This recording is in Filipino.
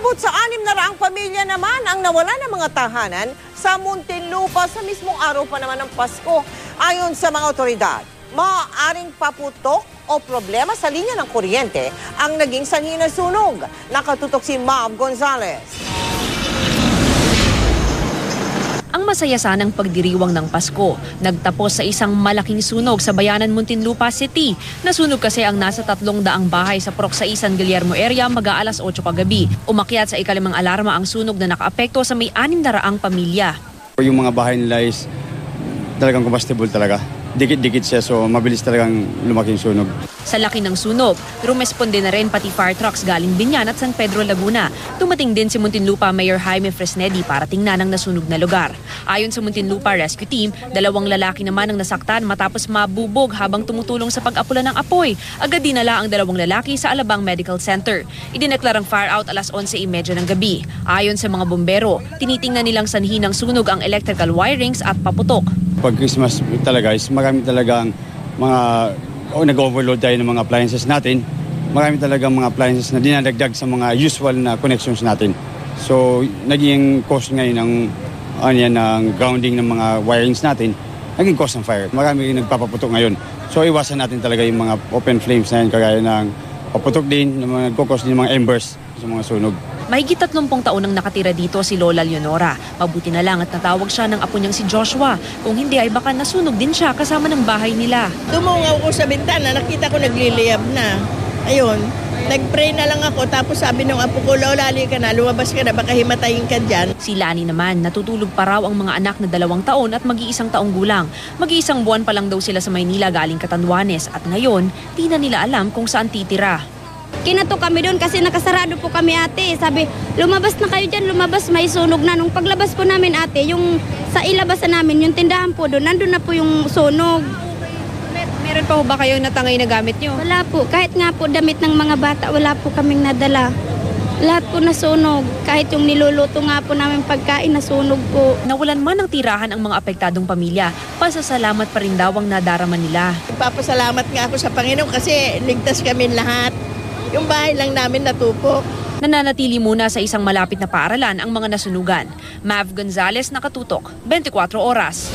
Umabot sa anim na raang pamilya naman ang nawala ng mga tahanan sa Muntinlupa sa mismong araw pa naman ng Pasko. Ayon sa mga otoridad, maaaring paputok o problema sa linya ng kuryente ang naging sanhi ng sunog. Nakatutok si Mav Gonzalez. Masaya sanang pagdiriwang ng Pasko, nagtapos sa isang malaking sunog sa bayanan Muntinlupa City. Nasunog kasi ang nasa tatlong daang bahay sa Proxaisan Guillermo area mag-aalas 8 kagabi. Umakyat sa ikalimang alarma ang sunog na nakaapekto sa may anim na raang pamilya. Yung mga bahay nila is talagang combustible talaga. Dikit-dikit siya so mabilis talagang lumaki yung sunog. Sa laki ng sunog, rumesponde na rin pati fire trucks galing Binyan at San Pedro, Laguna. Tumating din si Muntinlupa Mayor Jaime Fresnedi para tingnan ang nasunog na lugar. Ayon sa Muntinlupa Rescue Team, dalawang lalaki naman ang nasaktan matapos mabubog habang tumutulong sa pag-apula ng apoy. Agad dinala ang dalawang lalaki sa Alabang Medical Center. Idineklarang fire out alas 11.30 ng gabi. Ayon sa mga bombero, tinitingnan nilang sanhi ng sunog ang electrical wirings at paputok. Pag Christmas talaga is marami talagang mga o nag-overload tayo ng mga appliances natin. Marami talagang mga appliances na dinadagdag sa mga usual na connections natin. So naging cause ngayon ng ano yan, ng grounding ng mga wirings natin, naging cause ng fire. Marami rin nagpapaputok ngayon. So iwasan natin talaga yung mga open flames na yan, kagaya ng paputok din, ng mga nagkukos din ng mga embers sa mga sunog. Mahigit 30 taon nang nakatira dito si Lola Leonora. Mabuti na lang at natawag siya ng apo niyang si Joshua. Kung hindi ay baka nasunog din siya kasama ng bahay nila. Tumungaw ko sa bintana, nakita ko nagliliyab na. Ayun, nag-pray na lang ako tapos sabi ng apo ko, Lola, ka na, lumabas ka na, baka himatayin ka dyan. Si Lani naman, natutulog pa raw ang mga anak na dalawang taon at mag-iisang taong gulang. Mag-iisang buwan pa lang daw sila sa Maynila galing Catanduanes at ngayon, di na nila alam kung saan titira. Kinato kami doon kasi nakasarado po kami ate. Sabi, lumabas na kayo dyan, lumabas, may sunog na. Nung paglabas po namin ate, yung sa ilabasan namin, yung tindahan po doon, nandun na po yung sunog. Meron pa ho ba kayong natangay na gamit nyo? Wala po, kahit nga po damit ng mga bata, wala po kaming nadala. Lahat po nasunog. Kahit yung niluluto nga po namin pagkain, nasunog po. Nawalan man ng tirahan ang mga apektadong pamilya, pasasalamat pa rin daw ang nadarama nila. Papasalamat nga ako sa Panginoon kasi ligtas kami lahat. Yung bahay lang namin natupok. Nananatili muna sa isang malapit na paaralan ang mga nasunugan. Mav Gonzalez nakatutok, 24 oras.